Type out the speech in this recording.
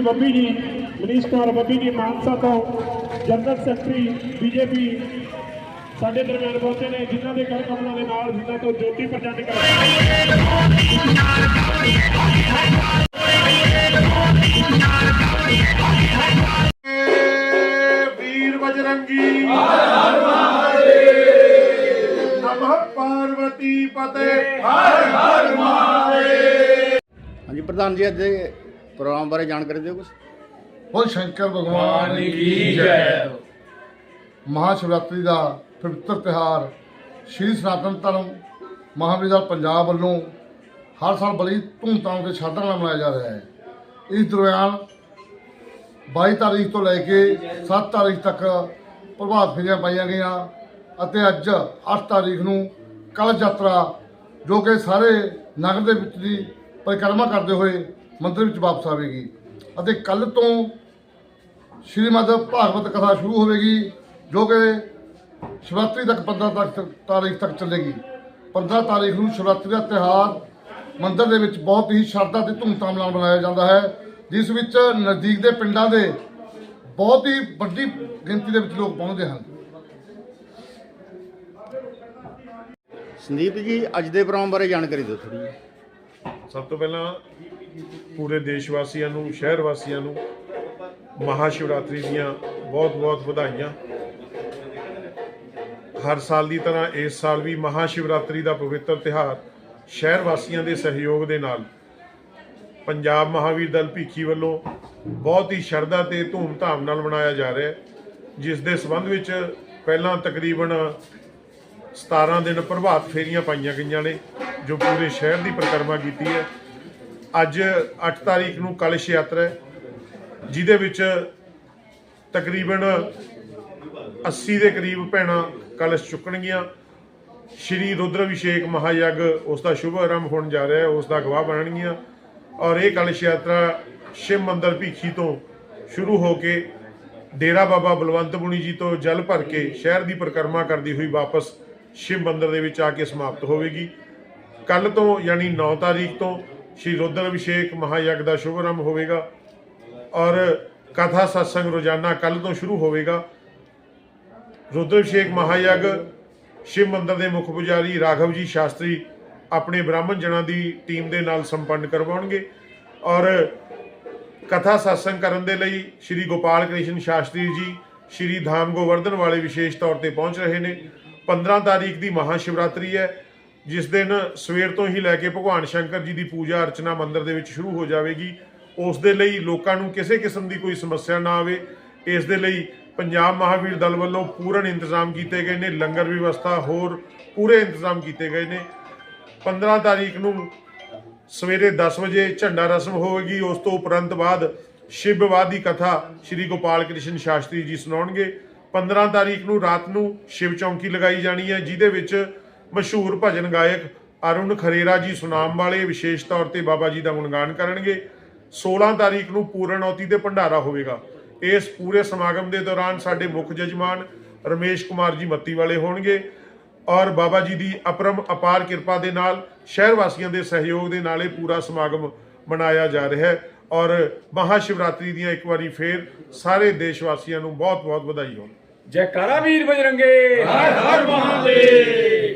ਜੀ ਬੱਬੀ ਜੀ ਮਨੀਸ਼ ਕੁਮਾਰ ਬੱਬੀ ਜੀ ਮਾਨਸਾ ਤੋਂ ਜਨਰਲ ਸੈਕਟਰੀ ਬੀਜੇਪੀ ਸਾਡੇ ਦਰਮਿਆਨ ਪਹੁੰਚੇ ਨੇ ਜਿਨ੍ਹਾਂ ਦੇ ਕਰ ਕਮਲਾਂ ਦੇ ਨਾਲ ਜਿਨ੍ਹਾਂ ਤੋਂ ਜੋਤੀ ਪ੍ਰਚੰਡ ਵੀਰ ਬਜਰੰਗੀ ਪਾਰਵਤੀ ਪਤੇ। ਹਰ ਹਰ ਮਹਾਦੇਵ। ਹਾਂਜੀ ਪ੍ਰਧਾਨ ਜੀ ਅੱਜ ਦੇ ਪ੍ਰੋਗਰਾਮ ਬਾਰੇ ਜਾਣਕਾਰੀ ਦਿਓ ਕੁਝ ਬੋਲ ਸ਼ੰਕਰ ਭਗਵਾਨ ਕੀ ਜੈ। ਮਹਾਸ਼ਿਵਰਾਤਰੀ ਦਾ ਪਵਿੱਤਰ ਤਿਹਾਰ ਸ਼੍ਰੀ ਸਨਾਤਨ ਧਰਮ ਮਹਾਵਿਦਿਆਲਯ ਪੰਜਾਬ ਵੱਲੋਂ ਹਰ ਸਾਲ ਬੜੀ ਧੂਮਧਾਮ ਤੇ ਸ਼ਰਧਾ ਨਾਲ ਮਨਾਇਆ ਜਾ ਰਿਹਾ ਹੈ। ਇਸ ਦੌਰਾਨ 22 ਤਾਰੀਖ ਤੋਂ ਲੈ ਕੇ 7 ਤਾਰੀਖ ਤੱਕ ਪ੍ਰਭਾਤ ਫੇਰੀਆਂ ਪਾਈਆਂ ਗਈਆਂ ਅਤੇ ਅੱਜ 8 ਤਾਰੀਖ ਨੂੰ ਕਲਸ਼ ਯਾਤਰਾ ਜੋ ਕਿ ਸਾਰੇ ਨਗਰ ਦੇ ਵਿੱਚ ਦੀ ਪਰਿਕਰਮਾ ਕਰਦੇ ਹੋਏ ਮੰਦਿਰ ਵਿੱਚ ਵਾਪਸ ਆਵੇਗੀ। ਅਤੇ ਕੱਲ ਤੋਂ ਸ਼੍ਰੀਮਦ ਭਾਗਵਤ ਕਥਾ ਸ਼ੁਰੂ ਹੋਵੇਗੀ ਜੋ ਕਿ ਸ਼ਿਵਰਾਤਰੀ ਤੱਕ 15 ਤੱਕ ਤਾਰੀਖ ਤੱਕ ਚੱਲੇਗੀ। 15 ਤਾਰੀਖ ਨੂੰ ਸ਼ਿਵਰਾਤਰੀ ਦਾ ਤਿਉਹਾਰ ਮੰਦਿਰ ਦੇ ਵਿੱਚ ਬਹੁਤ ਹੀ ਸ਼ਰਧਾ ਤੇ ਧੂਮਧਾਮ ਨਾਲ ਮਨਾਇਆ ਜਾਂਦਾ ਹੈ ਜਿਸ ਵਿੱਚ ਨਜ਼ਦੀਕ ਦੇ ਪਿੰਡਾਂ ਦੇ ਬਹੁਤ ਹੀ ਵੱਡੀ ਗਿਣਤੀ ਦੇ ਵਿੱਚ ਲੋਕ ਪਹੁੰਚਦੇ ਹਨ। ਸੰਦੀਪ ਜੀ ਅੱਜ ਦੇ ਪ੍ਰੋਗਰਾਮ ਬਾਰੇ ਜਾਣਕਾਰੀ ਦਿਓ ਥੋੜੀ ਸਭ ਤੋਂ ਪਹਿਲਾਂ ਪੂਰੇ ਦੇਸ਼ ਵਾਸੀਆਂ ਨੂੰ ਸ਼ਹਿਰ ਵਾਸੀਆਂ ਨੂੰ ਮਹਾ ਸ਼ਿਵਰਾਤਰੀ ਦੀਆਂ ਬਹੁਤ-ਬਹੁਤ ਵਧਾਈਆਂ। ਹਰ ਸਾਲ ਦੀ ਤਰ੍ਹਾਂ ਇਸ ਸਾਲ ਵੀ ਮਹਾ ਸ਼ਿਵਰਾਤਰੀ ਦਾ ਪਵਿੱਤਰ ਤਿਹਾਰ ਸ਼ਹਿਰ ਵਾਸੀਆਂ ਦੇ ਸਹਿਯੋਗ ਦੇ ਨਾਲ ਪੰਜਾਬ ਮਹਾਵੀਰ ਦਲ ਭੀਖੀ ਵੱਲੋਂ ਬਹੁਤ ਹੀ ਸ਼ਰਧਾ ਤੇ ਧੂਮ-ਧਾਮ ਨਾਲ ਮਨਾਇਆ ਜਾ ਰਿਹਾ ਹੈ, ਜਿਸ ਦੇ ਸਬੰਧ ਵਿੱਚ ਪਹਿਲਾਂ ਤਕਰੀਬਨ 17 ਦਿਨ ਪ੍ਰਭਾਤ ਫੇਰੀਆਂ ਪਾਈਆਂ ਗਈਆਂ ਨੇ, ਜੋ ਪੂਰੇ ਸ਼ਹਿਰ ਦੀ ਪਰਿਕਰਮਾ ਕੀਤੀ ਹੈ। ਅੱਜ 8 ਤਾਰੀਖ ਨੂੰ ਕਲਸ਼ ਯਾਤਰਾ ਹੈ, ਜਿਹਦੇ ਵਿੱਚ ਤਕਰੀਬਨ 80 ਦੇ ਕਰੀਬ ਭੈਣਾਂ ਕਲਸ਼ ਚੁੱਕਣਗੀਆਂ। ਸ਼੍ਰੀ ਰੁਦਰ ਅਭਿਸ਼ੇਕ ਮਹਾਯੱਗ ਉਸ ਦਾ ਸ਼ੁਭ ਆਰੰਭ ਹੋਣ ਜਾ ਰਿਹਾ ਹੈ, ਉਸ ਦਾ ਗਵਾਹ ਬਣਨਗੀਆਂ ਔਰ ਇਹ ਕਲਸ਼ ਯਾਤਰਾ ਸ਼ਿਵ ਮੰਦਰ ਭੀਖੀ ਤੋਂ ਸ਼ੁਰੂ ਹੋ ਕੇ ਡੇਰਾ ਬਾਬਾ ਬਲਵੰਤ ਬੁਣੀ ਜੀ ਤੋਂ ਜਲ ਭਰ ਕੇ ਸ਼ਹਿਰ ਦੀ ਪਰਿਕਰਮਾ ਕਰਦੀ ਹੋਈ ਵਾਪਸ ਸ਼ਿਵ ਮੰਦਰ ਦੇ ਵਿੱਚ ਆ ਕੇ ਸਮਾਪਤ ਹੋਵੇਗੀ। ਕੱਲ ਤੋਂ ਯਾਨੀ 9 ਤਾਰੀਖ ਤੋਂ ਸ਼੍ਰੀ ਰੁਦਰ ਅਭਿਸ਼ੇਕ ਮਹਾਯੱਗ ਦਾ ਸ਼ੁਭ ਆਰੰਭ ਹੋਵੇਗਾ ਔਰ ਕਥਾ ਸਤਸੰਗ ਰੋਜ਼ਾਨਾ ਕੱਲ ਤੋਂ ਸ਼ੁਰੂ ਹੋਵੇਗਾ। ਰੁਦਰ ਅਭਿਸ਼ੇਕ ਮਹਾਯੱਗ ਸ਼ਿਵ ਮੰਦਰ ਦੇ ਮੁੱਖ ਪੁਜਾਰੀ ਰਾਘਵ ਜੀ ਸ਼ਾਸਤਰੀ ਆਪਣੇ ਬ੍ਰਾਹਮਣ ਜਨਾਂ ਦੀ ਟੀਮ ਦੇ ਨਾਲ ਸੰਪੰਨ ਕਰਵਾਉਣਗੇ ਔਰ ਕਥਾ ਸਤਸੰਗ ਕਰਨ ਦੇ ਲਈ ਸ਼੍ਰੀ ਗੋਪਾਲ ਕ੍ਰਿਸ਼ਨ ਸ਼ਾਸਤਰੀ ਜੀ ਸ਼੍ਰੀ ਧਾਮ ਗੋਵਰਧਨ ਵਾਲੇ ਵਿਸ਼ੇਸ਼ ਤੌਰ ਤੇ ਪਹੁੰਚ ਰਹੇ ਨੇ। 15 ਤਾਰੀਖ ਦੀ ਮਹਾ ਸ਼ਿਵਰਾਤਰੀ ਹੈ। ਜਿਸ ਦਿਨ ਸਵੇਰ ਤੋਂ ਹੀ ਲੈ ਕੇ ਭਗਵਾਨ ਸ਼ੰਕਰ ਜੀ ਦੀ ਪੂਜਾ ਅਰਚਨਾ ਮੰਦਿਰ ਦੇ ਵਿੱਚ ਸ਼ੁਰੂ ਹੋ ਜਾਵੇਗੀ, ਉਸ ਦੇ ਲਈ ਲੋਕਾਂ ਨੂੰ ਕਿਸੇ ਕਿਸਮ ਦੀ ਕੋਈ ਸਮੱਸਿਆ ਨਾ ਆਵੇ। ਇਸ ਦੇ ਲਈ ਪੰਜਾਬ ਮਹਾਵੀਰ ਦਲ ਵੱਲੋਂ ਪੂਰਨ ਇੰਤਜ਼ਾਮ ਕੀਤੇ ਗਏ ਨੇ, ਲੰਗਰ ਵਿਵਸਥਾ ਹੋਰ ਪੂਰੇ ਇੰਤਜ਼ਾਮ ਕੀਤੇ ਗਏ ਨੇ। 15 ਤਾਰੀਖ ਨੂੰ ਸਵੇਰੇ 10 ਵਜੇ ਝੰਡਾ ਰਸਮ ਹੋਵੇਗੀ, ਉਸ ਤੋਂ ਉਪਰੰਤ ਬਾਅਦ ਸ਼ਿਵਵਾਦ ਦੀ ਕਥਾ ਸ਼੍ਰੀ ਗੋਪਾਲ ਕ੍ਰਿਸ਼ਨ ਸ਼ਾਸਤਰੀ ਜੀ ਸੁਣਾਉਣਗੇ। 15 ਤਾਰੀਖ ਨੂੰ ਰਾਤ ਨੂੰ ਸ਼ਿਵ ਚੌਂਕੀ ਲਗਾਈ ਜਾਣੀ ਹੈ, ਜਿਹਦੇ ਵਿੱਚ ਮਸ਼ਹੂਰ ਭਜਨ ਗਾਇਕ ਅਰੁਣ ਖਰੇਰਾ ਜੀ ਸੁਨਾਮ ਵਾਲੇ ਵਿਸ਼ੇਸ਼ ਤੌਰ ਤੇ ਬਾਬਾ ਜੀ ਦਾ ਗੁਣਗਾਨ ਕਰਨਗੇ। 16 ਤਾਰੀਖ ਨੂੰ ਪੂਰਨੌਤੀ ਤੇ ਭੰਡਾਰਾ ਹੋਵੇਗਾ। ਇਸ ਪੂਰੇ ਸਮਾਗਮ ਦੇ ਦੌਰਾਨ ਸਾਡੇ ਮੁੱਖ ਜਜਮਾਨ ਰਮੇਸ਼ ਕੁਮਾਰ ਜੀ ਮੱਤੀ ਵਾਲੇ ਹੋਣਗੇ ਔਰ ਬਾਬਾ ਜੀ ਦੀ ਅਪਰਮ ਅਪਾਰ ਕਿਰਪਾ ਦੇ ਨਾਲ ਸ਼ਹਿਰ ਵਾਸੀਆਂ ਦੇ ਸਹਿਯੋਗ ਦੇ ਨਾਲ ਇਹ ਪੂਰਾ ਸਮਾਗਮ ਮਨਾਇਆ ਜਾ ਰਿਹਾ ਹੈ ਔਰ ਮਹਾ ਸ਼ਿਵਰਾਤਰੀ ਦੀਆਂ ਇੱਕ ਵਾਰੀ ਫੇਰ ਸਾਰੇ ਦੇਸ਼ ਵਾਸੀਆਂ ਨੂੰ ਬਹੁਤ ਬਹੁਤ ਵਧਾਈ ਹੋਣ ਜੈਕਾਰਾ ਵੀਰ ਬਜਰੰਗੇ। ਹਰ ਹਰ ਮਹਾਦੇਵ।